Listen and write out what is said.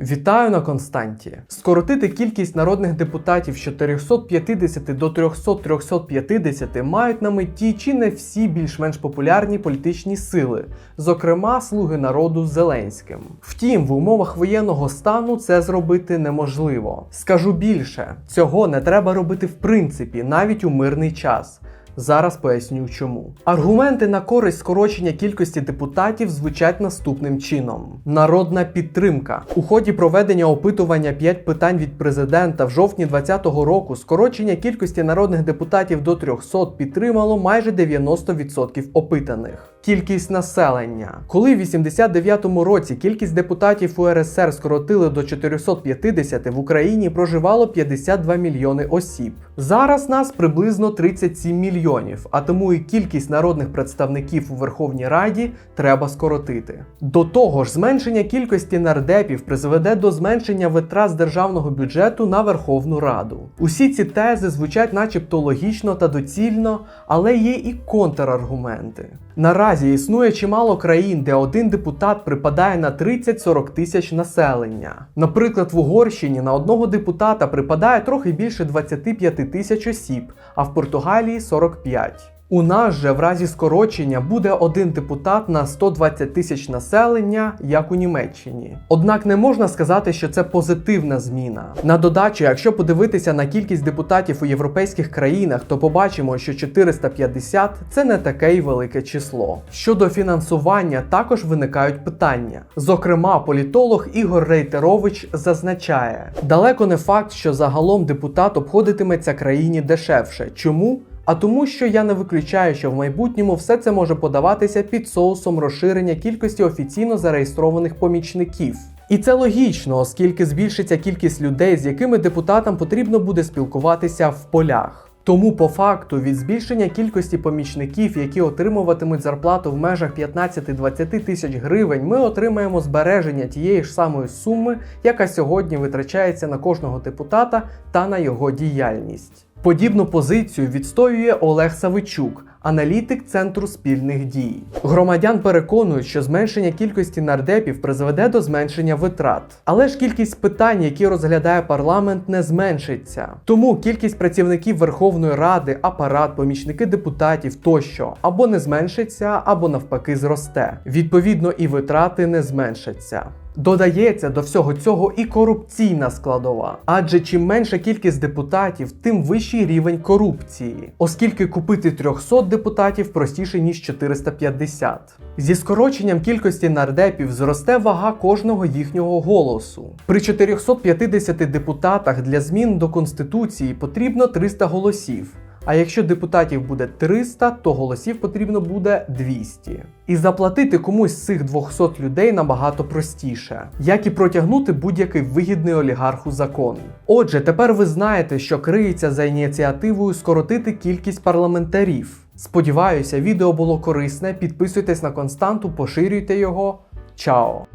Вітаю на Константі. Скоротити кількість народних депутатів з 450 до 300-350 мають на меті чи не всі більш-менш популярні політичні сили, зокрема Слуги народу Зеленським. Втім, в умовах воєнного стану це зробити неможливо. Скажу більше, цього не треба робити в принципі, навіть у мирний час. Зараз поясню чому. Аргументи на користь скорочення кількості депутатів звучать наступним чином: народна підтримка. У ході проведення опитування 5 питань від президента в жовтні 2020 року скорочення кількості народних депутатів до 300 підтримало майже 90% опитаних. Кількість населення. Коли в 89-му році кількість депутатів УРСР скоротили до 450, в Україні проживало 52 мільйони осіб. Зараз нас приблизно 37 мільйонів, а тому і кількість народних представників у Верховній Раді треба скоротити. До того ж, зменшення кількості нардепів призведе до зменшення витрат з державного бюджету на Верховну Раду. Усі ці тези звучать начебто логічно та доцільно, але є і контраргументи. Наразі існує чимало країн, де один депутат припадає на 30-40 тисяч населення. Наприклад, в Угорщині на одного депутата припадає трохи більше 25 тисяч осіб, а в Португалії 45. У нас же в разі скорочення буде один депутат на 120 тисяч населення, як у Німеччині. Однак не можна сказати, що це позитивна зміна. На додачу, якщо подивитися на кількість депутатів у європейських країнах, то побачимо, що 450 це не таке й велике число. Щодо фінансування, також виникають питання. Зокрема, політолог Ігор Рейтерович зазначає: далеко не факт, що загалом депутат обходитиметься країні дешевше. Чому? А тому, що я не виключаю, що в майбутньому все це може подаватися під соусом розширення кількості офіційно зареєстрованих помічників. І це логічно, оскільки збільшиться кількість людей, з якими депутатам потрібно буде спілкуватися в полях. Тому, по факту, від збільшення кількості помічників, які отримуватимуть зарплату в межах 15-20 тисяч гривень, ми отримаємо збереження тієї ж самої суми, яка сьогодні витрачається на кожного депутата та на його діяльність. Подібну позицію відстоює Олег Савичук, аналітик Центру спільних дій. Громадян переконують, що зменшення кількості нардепів призведе до зменшення витрат. Але ж кількість питань, які розглядає парламент, не зменшиться. Тому кількість працівників Верховної Ради, апарат, помічники депутатів тощо або не зменшиться, або навпаки зросте. Відповідно, і витрати не зменшаться. Додається до всього цього і корупційна складова, адже чим менша кількість депутатів, тим вищий рівень корупції, оскільки купити 300 депутатів простіше ніж 450. Зі скороченням кількості нардепів зросте вага кожного їхнього голосу. При 450 депутатах для змін до конституції потрібно 300 голосів. А якщо депутатів буде 300, то голосів потрібно буде 200. І заплатити комусь з цих 200 людей набагато простіше, як і протягнути будь-який вигідний олігарху закон. Отже, тепер ви знаєте, що криється за ініціативою скоротити кількість парламентарів. Сподіваюся, відео було корисне. Підписуйтесь на константу, поширюйте його. Чао!